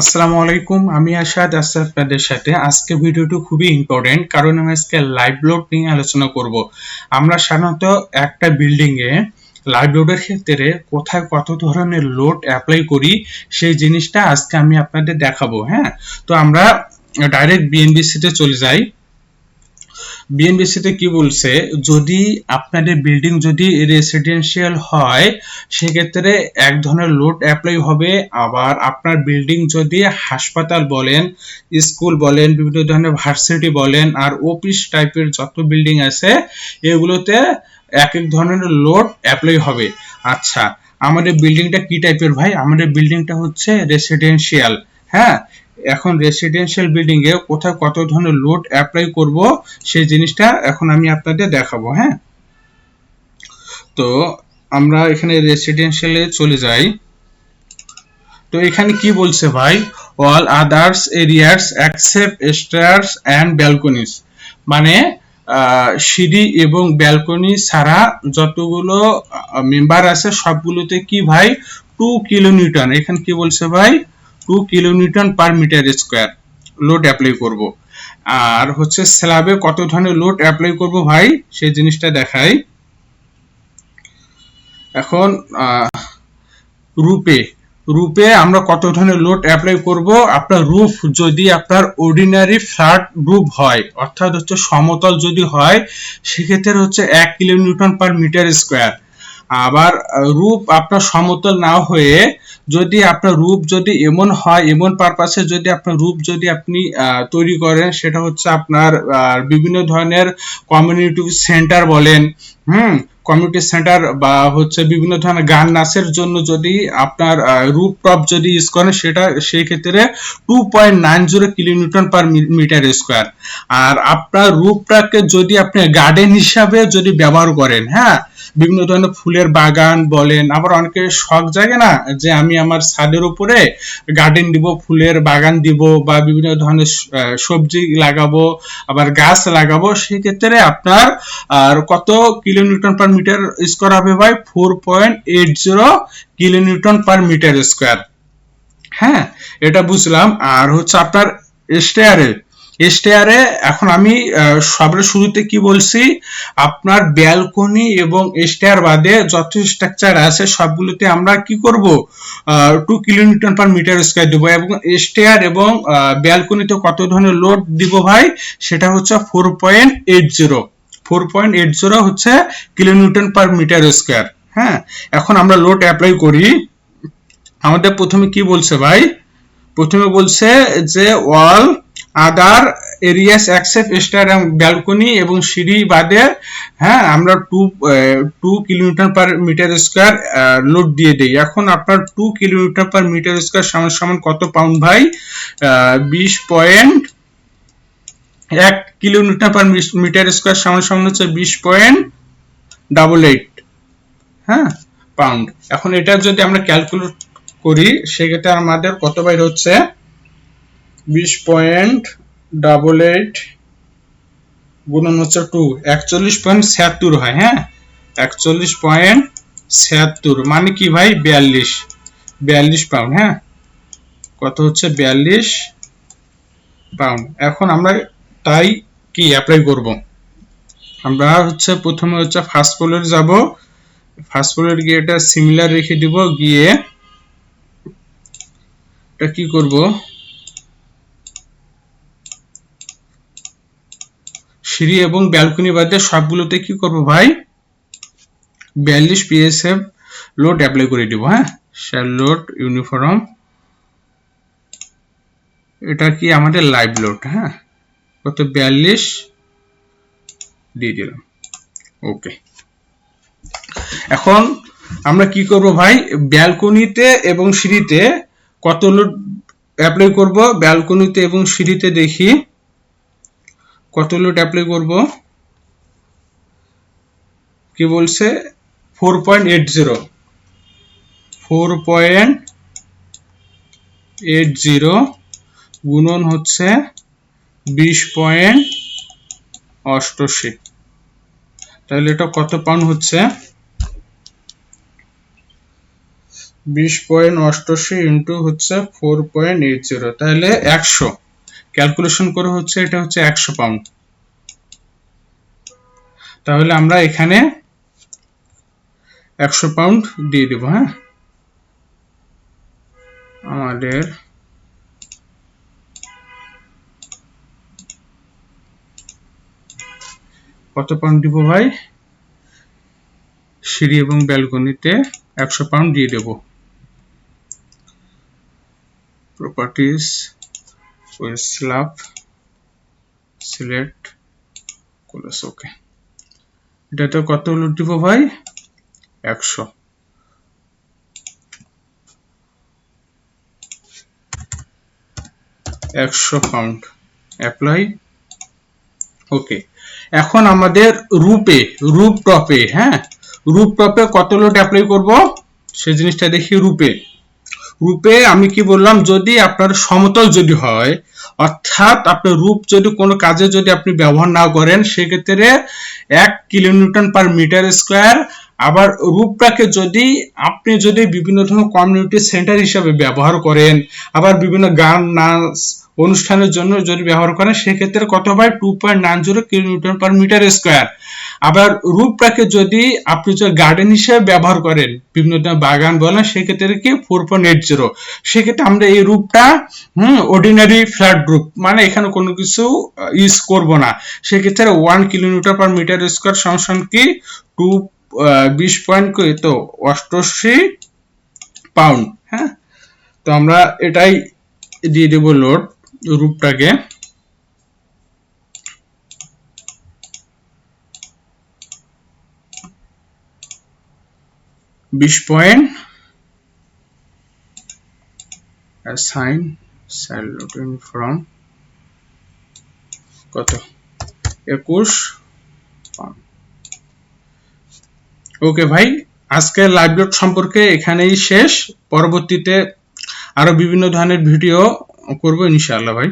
আসসালামু আলাইকুম, আমি আশাদ আছি আপনাদের সাথে। আজকে ভিডিওটি খুবই ইম্পর্টেন্ট কারণ আমি আজকে লাইভ লোড নিয়ে আলোচনা করব। আমরা সাধারণত একটা বিল্ডিং এ লাইভ লোডের ক্ষেত্রে কোথায় কত ধরনের লোড অ্যাপ্লাই করি, সেই জিনিসটা আজকে আমি আপনাদের দেখাবো হ্যাঁ? তো আমরা ডাইরেক্ট বিএনবিসিতে চলে যাই। বিএনবিসিতে কি বলছে? যদি আপনাদের বিল্ডিং যদি রেসিডেন্সিয়াল হয়, সেক্ষেত্রে এক ধরনের লোড অ্যাপ্লাই হবে। আবার আপনার বিল্ডিং যদি হাসপাতাল বলেন, স্কুল বলেন, বিভিন্ন ধরনের ভার্সিটি বলেন, আর অফিস টাইপের যত বিল্ডিং আছে, এগুলোতে এক এক ধরনের লোড অ্যাপ্লাই হবে। আচ্ছা আমাদের বিল্ডিংটা কি টাইপের ভাই? আমাদের বিল্ডিংটা হচ্ছে রেসিডেন্সিয়াল হ্যাঁ? এখন রেসিডেন্সিয়াল বিল্ডিং এ কোথায় কত ধরনের লোড অ্যাপ্লাই করব, সেই জিনিসটা এখন আমি আপনাদের দেখাবো হ্যাঁ? তো আমরা এখানে রেসিডেন্সিয়ালে চলে যাই। তো এখানে কি বলছে ভাই? All others areas accept stairs and balconies মানে সিঁড়ি এবং ব্যালকনি ছাড়া যতগুলো মেম্বার আছে সবগুলোতে কি ভাই? টু কিলোমিটার এখানে কি বলছে ভাই? Two kilometre per metre square load apply করব। আর হচ্ছে স্ল্যাবে কত ধরনের লোড অ্যাপ্লাই করব ভাই? সেই জিনিসটা দেখাই। এখন রূপে রূপে আমরা কত ধরনের লোড অ্যাপ্লাই করব? আপনার রুফ যদি আপনার অর্ডিনারি ফ্ল্যাট রুফ হয়, অর্থাৎ হচ্ছে সমতল যদি হয়, সেক্ষেত্রে হচ্ছে এক কিলোমিটার পার মিটার স্কোয়ার আবার রূপ আপনার সমতল না হয়ে যদি আপনার রূপ যদি এমন হয়, এমন পারপাসে যদি আপনার রূপ যদি আপনি তৈরি করেন, সেটা হচ্ছে আপনার বিভিন্ন ধরনের কমিউনিটি সেন্টার বলেন, হুম কমিউনিটি সেন্টার বা হচ্ছে বিভিন্ন ধরনের গান নাচের জন্য যদি আপনার রুপ টপ যদি ইউজ করেন, সেটা, সেই ক্ষেত্রে two point nine zero kilometre per metre square আর আপনার রূপটাকে যদি আপনি গার্ডেন হিসাবে যদি ব্যবহার করেন হ্যাঁ বিভিন্ন ধরনের ফুলের বাগান বলেন, আবার অনেকে শখ জাগে না যে আমি আমার ছাদের উপরে গার্ডেন দিব, ফুলের বাগান দিব বা বিভিন্ন ধরনের সবজি লাগাবো, আবার গাছ লাগাবো। সেই ক্ষেত্রে আপনার, আর কত কিলোমিটার পার মিটার স্কোয়ার হবে ভাই? Four point eight zero kilonewton per metre square হ্যাঁ এটা বুঝলাম। আর হচ্ছে আপনার স্টেয়ারে স্টেয়ারে এখন আমি সবার শুরুতে কি বলছি? আপনার ব্যালকনি এবং স্টেয়ার বাদে যত স্ট্রাকচার আছে, সবগুলোতে আমরা কি করব? Two kilometre per metre square দেবো এবং স্টেয়ার এবং ব্যালকনিতে কত ধরনের লোড দিব ভাই? সেটা হচ্ছে four point eight zero four point eight zero হচ্ছে কিলোমিটার পার মিটার স্কোয়ার হ্যাঁ এখন আমরা লোড অ্যাপ্লাই করি। আমাদের প্রথমে কি বলছে ভাই? প্রথমে বলছে যে wall other, areas accept star balcony এবং সিঁড়ি বাদে হ্যাঁ আমরা two two kilometre per metre square load দিয়ে দিই। এখন আপনার two kilometre per metre square সমান সমান কত পাউন্ড ভাই? বিশ পয়েন্ট এক কিলোমিটার পার মিটার স্কোয়ার সমান সমান হচ্ছে বিশ পয়েন্ট ডাবল এইট হ্যাঁ পাউন্ড এখন এটা যদি আমরা ক্যালকুলেট করি, সেক্ষেত্রে আমাদের কত বাইর হচ্ছে? বিশ পয়েন্ট ডাবল এইট গুণন হচ্ছে টু একচল্লিশ পয়েন্ট ছিয়াত্তর হয় হ্যাঁ? একচল্লিশ পয়েন্ট ছিয়াত্তর মানে কি ভাই? বিয়াল্লিশ বিয়াল্লিশ পাউন্ড হ্যাঁ? কত হচ্ছে? বিয়াল্লিশ পাউন্ড এখন আমরা তাই কি অ্যাপ্লাই করব? আমরা হচ্ছে প্রথমে হচ্ছে ফার্স্ট ফ্লোরে যাব। ফার্স্ট ফ্লোরে গিয়ে এটা সিমিলার রেখে দিব, গিয়ে এটা কি করব? সিঁড়ি এবং ব্যালকনি বাদে সবগুলোতে কি করব ভাই? বিয়াল্লিশ পিএসএফ লোড অ্যাপ্লাই করে দিব হ্যাঁ? শ্যাল লোড ইউনিফর্ম এটা কি আমাদের লাইভ লোড হ্যাঁ? কত? বিয়াল্লিশ দিয়ে দিলাম। ওকে এখন আমরা কি করব ভাই? ব্যালকনিতে এবং সিঁড়িতে কত লোড অ্যাপ্লাই করব? ব্যালকনিতে এবং সিঁড়িতে দেখি। কত লোড অ্যাপ্লাই করব? কি বলছে? Four point eight zero four point eight zero গুণন হচ্ছে বিশ পয়েন্ট অষ্টশি তাহলে এটা কত পাউন্ড হচ্ছে? বিশ পয়েন্ট অষ্টআশি ইন্টু হচ্ছে ফোর পয়েন্ট এইট জিরো তাহলে একশো। ক্যালকুলেশন করে হচ্ছে এটা হচ্ছে একশো পাউন্ড তাহলে আমরা এখানে একশো পাউন্ড দিয়ে দেবো হ্যাঁ? আমাদের কত পাউন্ড দিব ভাই? সিঁড়ি এবং ব্যালকনিতে একশো পাউন্ড দিয়ে দেব। প্রপার্টিস স্ল্যাব সিলেক্ট কলেস ওকে এটাতে কত লোড দিব ভাই? একশো। একশো পাউন্ড অ্যাপ্লাই ওকে এখন আমাদের রূপে রূপ টপে হ্যাঁ? রূপ টপে কত লোড অ্যাপ্লাই করব? সেই জিনিসটা দেখি রূপে। রূপে আমি কি বললাম, যদি আপনার সমতল যদি হয়, অর্থাৎ আপনার রূপ যদি কোনো কাজে যদি আপনি ব্যবহার না করেন, সেক্ষেত্রে এক কিলোনিউটন পার মিটার স্কোয়ার, আবার রূপটাকে যদি আপনি যদি বিভিন্ন ধরনের কমিউনিটি সেন্টার হিসাবে ব্যবহার করেন, আবার বিভিন্ন গান, নাচ অনুষ্ঠানের জন্য যদি ব্যবহার করেন সেক্ষেত্রে কত হয় two point nine zero kilometre per metre square আবার রূপটাকে যদি আপনি গার্ডেন হিসেবে ব্যবহার করেন, বিভিন্ন ধরনের বাগান বলেন, সেক্ষেত্রে কি ফোর পয়েন্ট এইট জিরো সেক্ষেত্রে আমরা এই রূপটা, হুম অর্ডিনারি ফ্ল্যাট রূপ মানে এখানে কোনো কিছু ইউজ করব না। সেক্ষেত্রে one kilometre per metre square সংসন কি? টু বিশ পয়েন্ট তো অষ্টআশি পাউন্ড হ্যাঁ? তো আমরা এটাই দিয়ে দেব লোড রূপটাকে বিশ পয়েন্ট সাইন স্যালুটিং ফ্রম কত? একুশ ওকে ভাই, আজকের লাইভ সম্পর্কে এখানেই শেষ। পরবর্তীতে আরও বিভিন্ন ধরনের ভিডিও করব ইনশাল্লাহ ভাই।